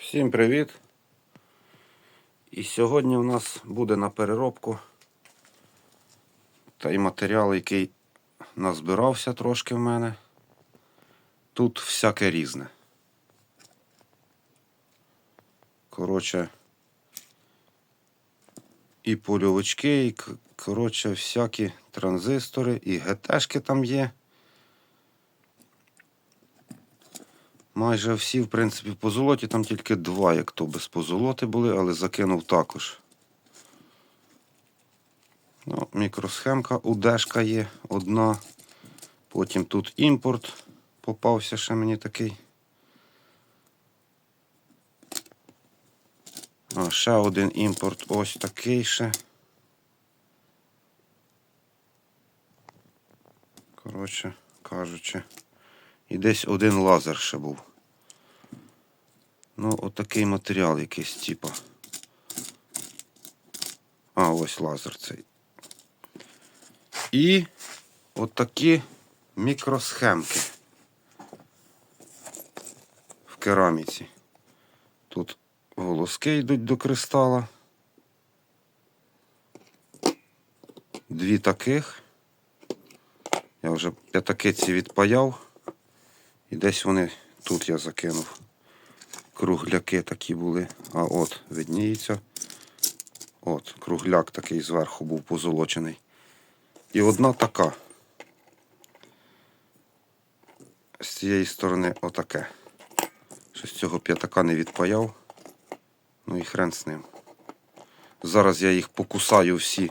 Всім привіт! І сьогодні у нас буде на переробку той матеріал, який назбирався трошки в мене. Тут всяке різне. Коротше, і польовички, і коротше, всякі транзистори, і ГТшки там є. Майже всі, в принципі, по золоті, там тільки два, як то без позолоти були, але закинув також. Ну, мікросхемка УДшка є одна. Потім тут імпорт попався ще мені такий. А, ще один імпорт ось такий ще. Коротше кажучи. І десь один лазер ще був. Ну, отакий матеріал якийсь, типа. А, ось лазер цей. І отакі мікросхемки в кераміці. Тут волоски йдуть до кристала. Дві таких. Я вже п'ятакиці відпаяв. І десь вони тут я закинув. Кругляки такі були. А от, видніється. От, кругляк такий зверху був позолочений. І одна така. З цієї сторони отаке. Щось цього п'ятака не відпаяв. Ну і хрен з ним. Зараз я їх покусаю всі.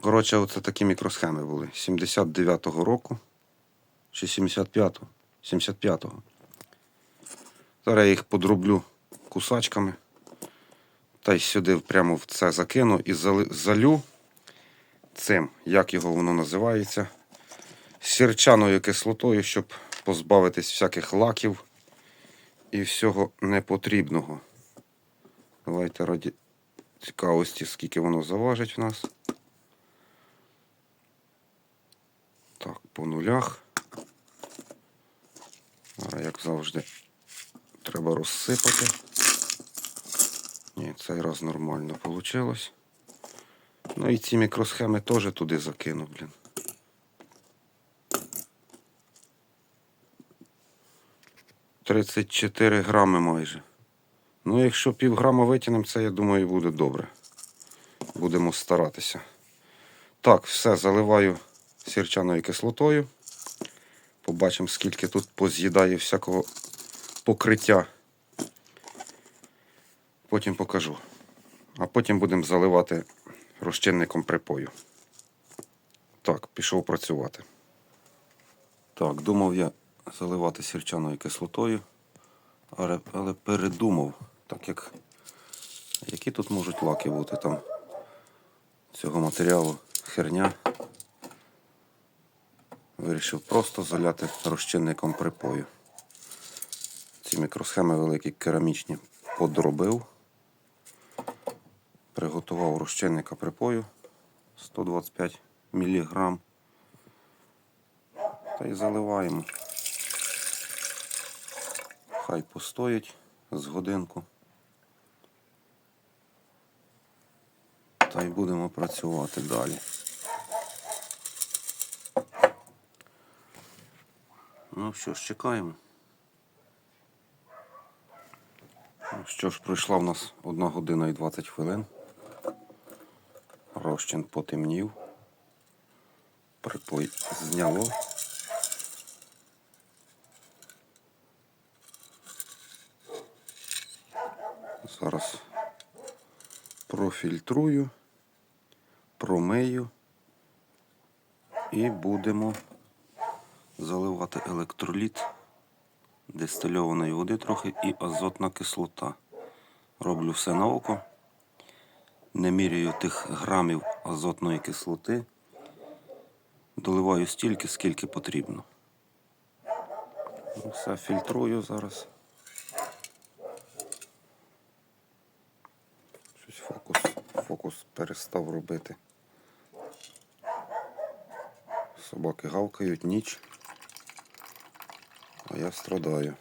Коротше, оце такі мікросхеми були. 79-го року. Чи 75-го? 75-го. Зараз я їх подроблю кусачками. Та й сюди прямо в це закину і залю цим, як його воно називається, сірчаною кислотою, щоб позбавитись всяких лаків і всього непотрібного. Давайте раді цікавості, скільки воно заважить в нас. Так, по нулях. А як завжди, треба розсипати. Ні, цей раз нормально вийшло. Ну і ці мікросхеми теж туди закину, блін. Тридцять чотири грами майже. Ну, якщо пів грама витягнемо, це, я думаю, буде добре. Будемо старатися. Так, все, заливаю сірчаною кислотою. Побачимо, скільки тут поз'їдає всякого покриття. Потім покажу. А потім будемо заливати розчинником припою. Так, пішов працювати. Так, думав я заливати сірчаною кислотою, але, але передумав, так як які тут можуть лаки бути там цього матеріалу херня. Вирішив просто заляти розчинником припою. Ці мікросхеми великі керамічні подробив. Приготував розчинника припою 125 мг. Та й заливаємо. Хай постоїть з годинку. Та й будемо працювати далі. Ну що ж, чекаємо. Ну Що ж, пройшла в нас 1 година і 20 хвилин. Розчин потемнів. Припой зняло. Зараз профільтрую, промию і будемо заливати електроліт дистильованої води трохи і азотна кислота. Роблю все на око. Не міряю тих грамів азотної кислоти. Доливаю стільки, скільки потрібно. Ну, Все фільтрую зараз. Щось фокус, фокус перестав робити. Собаки гавкають ніч, а я страдаю.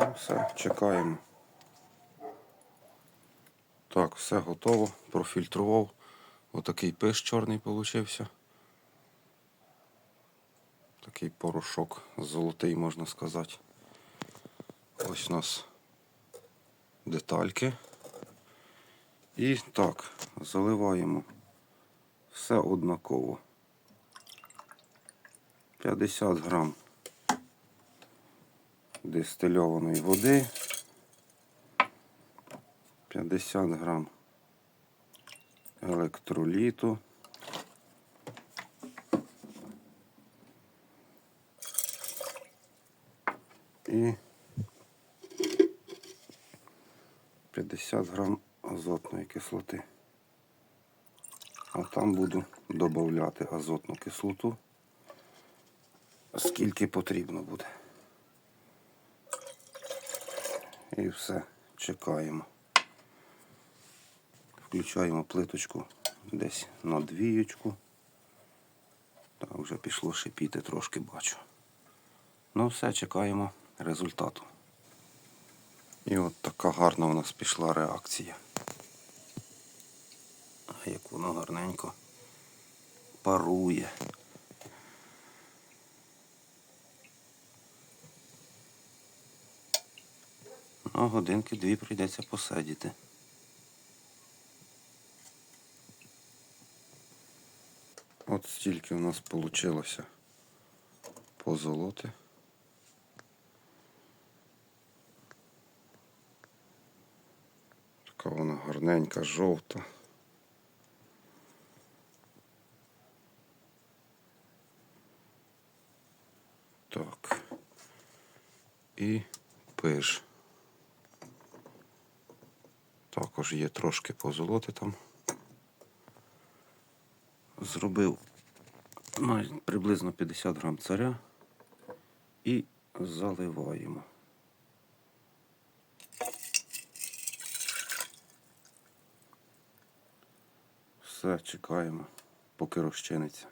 Ну, все, чекаємо. Так, все готово. Профільтрував. Отакий пиш чорний получився. Такий порошок золотий, можна сказати. Ось у нас детальки. І так, заливаємо все однаково. 50 грам дистильованої води, 50 грам електроліту. І 50 грам азотної кислоти. А там буду додати азотну кислоту, скільки потрібно буде. І все, чекаємо. Включаємо плиточку десь на двієчку. Так, вже пішло шипіти трошки бачу. Ну все, чекаємо результату. І от така гарна у нас пішла реакція. Як воно гарненько парує. Ну, годинки дві прийдеться посидіти. От стільки у нас вийшло позолоти. Така вона гарненька, жовта. Так. І пиш. Також є трошки позолоти там. Зробив приблизно 50 грам царя і заливаємо. Все, чекаємо, поки розчиниться.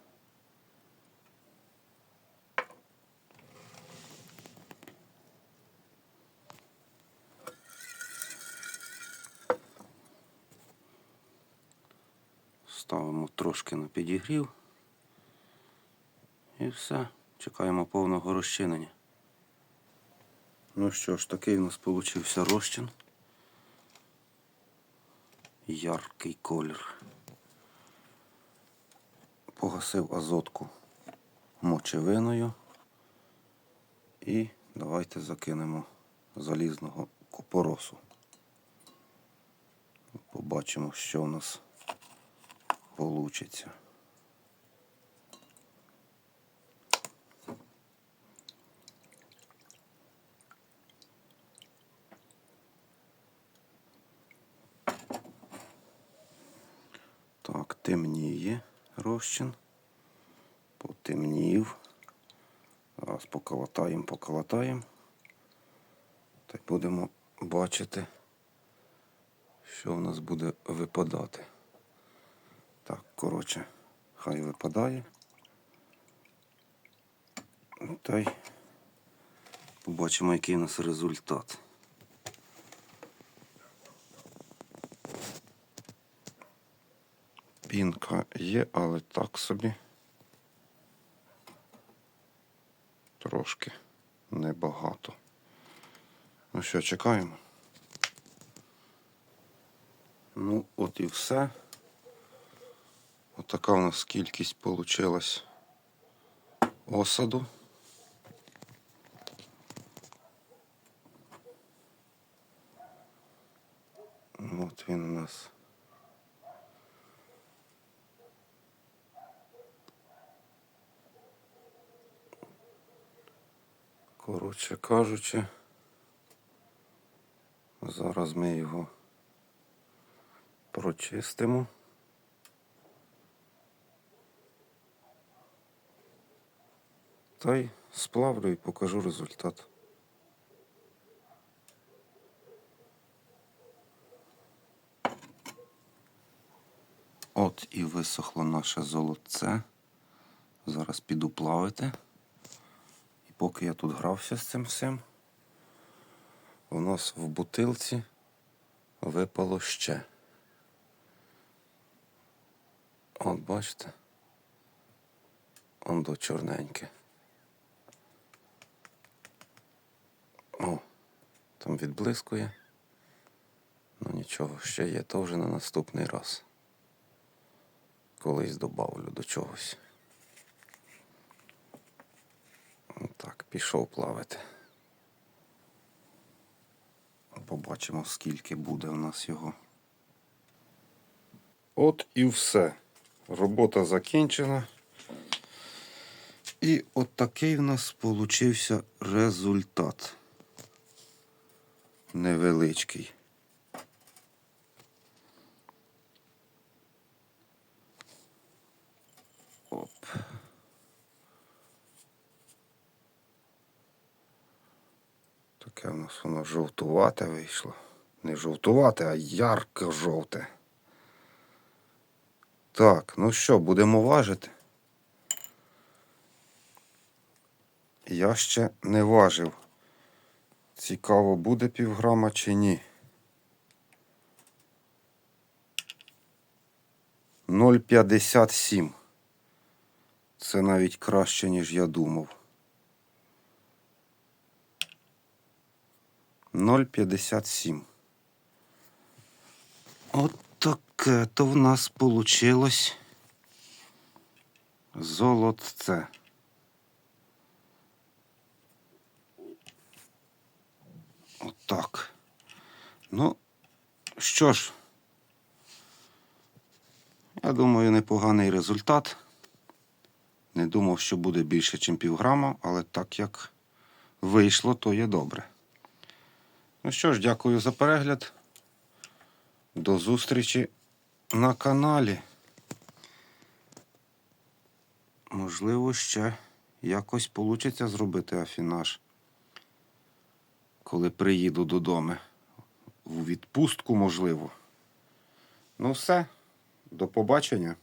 Трошки на підігрів. І все. Чекаємо повного розчинення. Ну що ж, такий у нас получився розчин. Яркий колір. Погасив азотку мочевиною. І давайте закинемо залізного купоросу. Побачимо, що у нас получиться. Так, темніє розчин. Потемнів. Зараз поколотаємо, поколотаємо. Та й будемо бачити, що в нас буде випадати. Так, коротше, хай випадає. Та й побачимо, який у нас результат. Пінка є, але так собі. Трошки небагато. Ну що, чекаємо. Ну, от і все. Отака у нас кількість получилась осаду. От він у нас. Коротше кажучи, зараз ми його прочистимо. Та сплавлю і покажу результат. От і висохло наше золотце. Зараз піду плавити. І поки я тут грався з цим всім, у нас в бутилці випало ще. От бачите. Он до чорненьке. О, там відблискує. Ну нічого, ще є, то вже на наступний раз. Колись добавлю до чогось. Так, пішов плавати. Побачимо, скільки буде у нас його. От і все. Робота закінчена. І от такий в нас получився результат. Невеличкий. Оп. Таке в нас воно жовтувате вийшло. Не жовтувате, а ярко жовте. Так, ну що, будемо важити? Я ще не важив. Цікаво, буде півграма чи ні. 0,57. Це навіть краще, ніж я думав. 0,57. От таке то в нас получилось золотце. Отак. Ну, що ж, я думаю, непоганий результат. Не думав, що буде більше, ніж півграма, але так як вийшло, то є добре. Ну що ж, дякую за перегляд. До зустрічі на каналі. Можливо, ще якось вийде зробити афінаж, коли приїду додому. У відпустку, можливо. Ну все, до побачення.